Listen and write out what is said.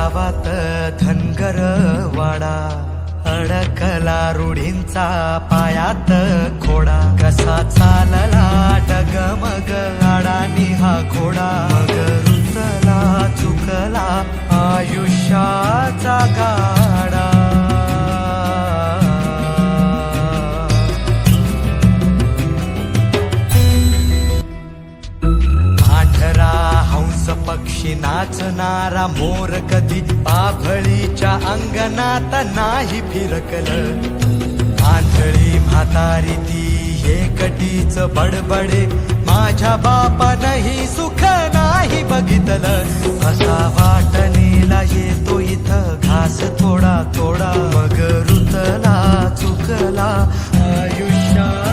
गावात धनगर वाडा अडकला रूढींचा पायात खोडा. कसा चालला डगमग अडानी हा घोडा. मग रुतला चुकला आयुष्याचा भक्तीने नाचणारा मोर कधी पाभळीच्या अंगणात नाही फिरकल. आंधळी म्हातारी ती हे कटीच बडबडे माझ्या बापानही सुख नाही बघितलं. असा वाटणीला येतो इथं घास थोडा थोडा मग रुतला चुकला आयुष्या